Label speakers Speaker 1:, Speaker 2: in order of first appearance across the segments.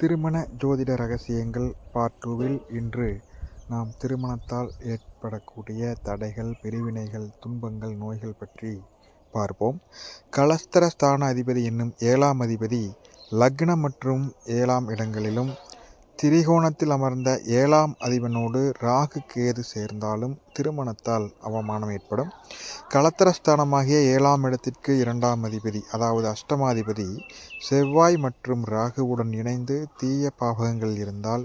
Speaker 1: திருமண ஜோதிட ரகசியங்கள் பார்ட் டூவில் இன்று நாம் திருமணத்தால் ஏற்படக்கூடிய தடைகள் பிரிவினைகள் துன்பங்கள் நோய்கள் பற்றி பார்ப்போம் கலஸ்தரஸ்தான அதிபதி என்னும் ஏழாம் அதிபதி லக்னம் மற்றும் ஏழாம் இடங்களிலும் திரிகோணத்தில் அமர்ந்த ஏழாம் அதிபனோடு ராகு கேது சேர்ந்தாலும் திருமணத்தால் அவமானம் ஏற்படும் கலத்திரஸ்தானமாகிய ஏழாம் இடத்திற்கு இரண்டாம் அதிபதி அதாவது அஷ்டமாதிபதி செவ்வாய் மற்றும் ராகுவுடன் இணைந்து தீய பாவகங்கள் இருந்தால்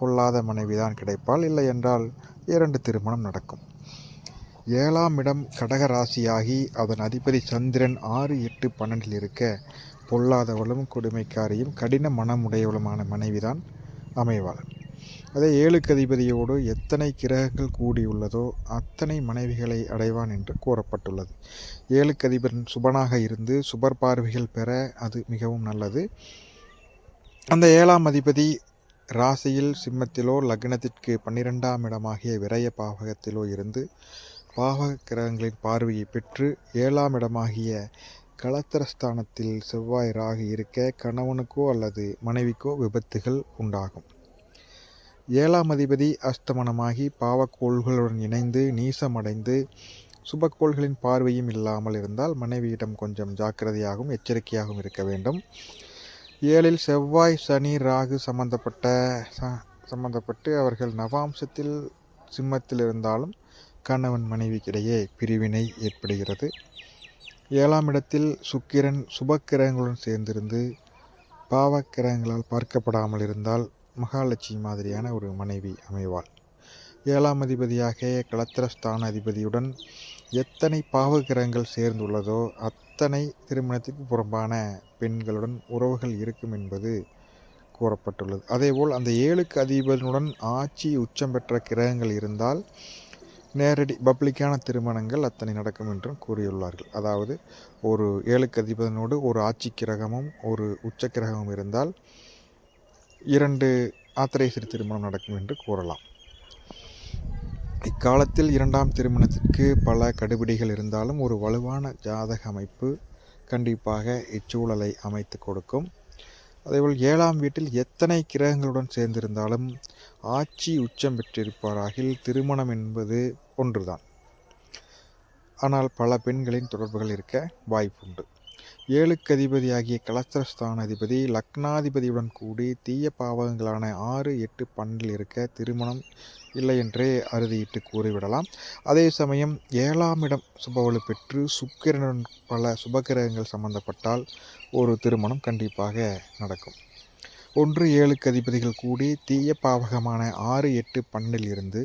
Speaker 1: பொல்லாத மனைவிதான் கிடைப்பால் இல்லை என்றால் இரண்டு திருமணம் நடக்கும் ஏழாம் இடம் கடகராசியாகி அதன் அதிபதி சந்திரன் ஆறு எட்டு பன்னெண்டில் இருக்க பொல்லாதவளும் கொடுமைக்காரியும் கடின மனமுடையவளுமான மனைவிதான் அமைவாள் அதே ஏழுக்கு அதிபதியோடு எத்தனை கிரகங்கள் கூடியுள்ளதோ அத்தனை மனைவிகளை அடைவான் என்று கூறப்பட்டுள்ளது ஏழுக்கு சுபனாக இருந்து சுபர் பார்வைகள் பெற அது மிகவும் நல்லது அந்த ஏழாம் அதிபதி ராசியில் சிம்மத்திலோ லக்னத்திற்கு பன்னிரெண்டாம் இடமாகிய விரய பாவகத்திலோ இருந்து பாவக கிரகங்களின் பார்வையை பெற்று ஏழாம் இடமாகிய கலத்திரஸ்தானத்தில் செவ்வாய் ராகு இருக்க கணவனுக்கோ அல்லது மனைவிக்கோ விபத்துகள் உண்டாகும் ஏழாம் அதிபதி அஸ்தமனமாகி பாவக்கோள்களுடன் இணைந்து நீசமடைந்து சுபக்கோள்களின் பார்வையும் இல்லாமல் இருந்தால் மனைவியிடம் கொஞ்சம் ஜாக்கிரதையாகவும் எச்சரிக்கையாகவும் இருக்க வேண்டும் ஏழில் செவ்வாய் சனி ராகு சம்பந்தப்பட்ட சம்பந்தப்பட்டு அவர்கள் நவாம்சத்தில் சிம்மத்தில் இருந்தாலும் கணவன் மனைவிக்கிடையே பிரிவினை ஏற்படுகிறது ஏழாம் இடத்தில் சுக்கிரன் சுபக்கிரகங்களுடன் சேர்ந்திருந்து பாவக்கிரகங்களால் பார்க்கப்படாமல் இருந்தால் மகாலட்சுமி மாதிரியான ஒரு மனைவி அமைவாள் ஏழாம் அதிபதியாக களத்திரஸ்தான அதிபதியுடன் எத்தனை பாவகிரகங்கள் சேர்ந்துள்ளதோ அத்தனை திருமணத்திற்கு புறம்பான பெண்களுடன் உறவுகள் இருக்கும் என்பது கூறப்பட்டுள்ளது அதேபோல் அந்த ஏழுக்கு அதிபதியுடன் ஆட்சி உச்சம் பெற்ற கிரகங்கள் இருந்தால் நேரடி பப்ளிக்கான திருமணங்கள் அத்தனை நடக்கும் என்றும் கூறியுள்ளார்கள் அதாவது ஒரு ஏழுக்கு அதிபதனோடு ஒரு ஆட்சி கிரகமும் ஒரு உச்ச கிரகமும் இருந்தால் இரண்டு ஆத்திரேசரி திருமணம் நடக்கும் என்று கூறலாம் இக்காலத்தில் இரண்டாம் திருமணத்திற்கு பல கடுபிடிகள் இருந்தாலும் ஒரு வலுவான ஜாதக அமைப்பு கண்டிப்பாக இச்சூழலை அமைத்து கொடுக்கும் அதேபோல் ஏழாம் வீட்டில் எத்தனை கிரகங்களுடன் சேர்ந்திருந்தாலும் ஆட்சி உச்சம் பெற்றிருப்பாராகில் திருமணம் என்பது ஒன்றுதான் ஆனால் பல பெண்களின் தொடர்புகள் இருக்க வாய்ப்புண்டு ஏழுக்கு அதிபதியாகிய கலத்திரஸ்தான அதிபதி லக்னாதிபதியுடன் கூடி தீய பாவகங்களான ஆறு எட்டு பன்னில் இருக்க திருமணம் இல்லை என்றே அறுதியிட்டு கூறிவிடலாம் அதே சமயம் ஏழாம் இடம் சுபவலு பெற்று சுக்கிரனுடன் பல சுபகிரகங்கள் சம்பந்தப்பட்டால் ஒரு திருமணம் கண்டிப்பாக நடக்கும் ஒன்று ஏழுக்கு அதிபதிகள் கூடி தீய பாவகமான ஆறு எட்டு பன்னில் இருந்து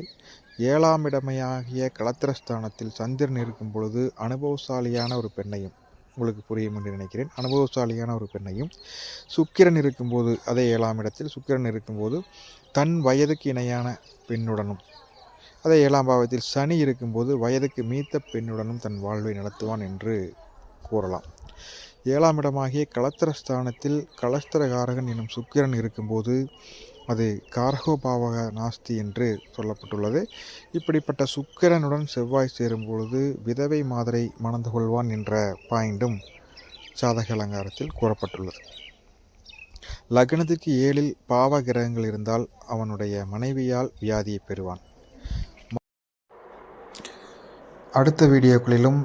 Speaker 1: ஏழாம் இடமையாகிய கலத்திரஸ்தானத்தில் சந்திரன் இருக்கும் பொழுது அனுபவசாலியான ஒரு பெண்ணையும் உங்களுக்கு புரியும் என்று நினைக்கிறேன் அனுபவசாலியான ஒரு பெண்ணையும் சுக்கிரன் இருக்கும்போது அதே ஏழாம் இடத்தில் சுக்கிரன் இருக்கும்போது தன் வயதுக்கு இணையான பெண்ணுடனும் அதே ஏழாம் பாவத்தில் சனி இருக்கும்போது வயதுக்கு மீத்த பெண்ணுடனும் தன் வாழ்வை நடத்துவான் என்று கூறலாம் ஏழாம் இடமாகிய கலத்திரஸ்தானத்தில் கலஸ்திரகாரகன் எனும் சுக்கிரன் இருக்கும்போது அது கார்கோபாவக நாஸ்தி என்று சொல்லப்பட்டுள்ளது இப்படிப்பட்ட சுக்கிரனுடன் செவ்வாய் சேரும்பொழுது விதவை மாதிரி மணந்து கொள்வான் என்ற பாயிண்டும் சாதக அலங்காரத்தில் கூறப்பட்டுள்ளது லக்னத்திற்கு ஏழில் பாவ கிரகங்கள் இருந்தால் அவனுடைய மனைவியால் வியாதியை பெறுவான் அடுத்த வீடியோக்களிலும்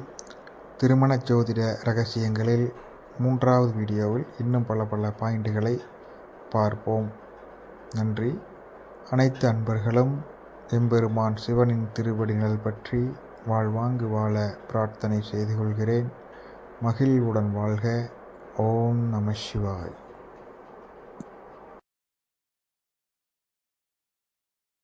Speaker 1: திருமண ஜோதிட ரகசியங்களில் மூன்றாவது வீடியோவில் இன்னும் பல பல பாயிண்டுகளை பார்ப்போம் நன்றி அனைத்து அன்பர்களும் எம்பெருமான் சிவனின் திருவடிகள் பற்றி வாழ்வாங்கு வாழ பிரார்த்தனை செய்து கொள்கிறேன் மகிழ்வுடன் வாழ்க ஓம் நம சிவாய்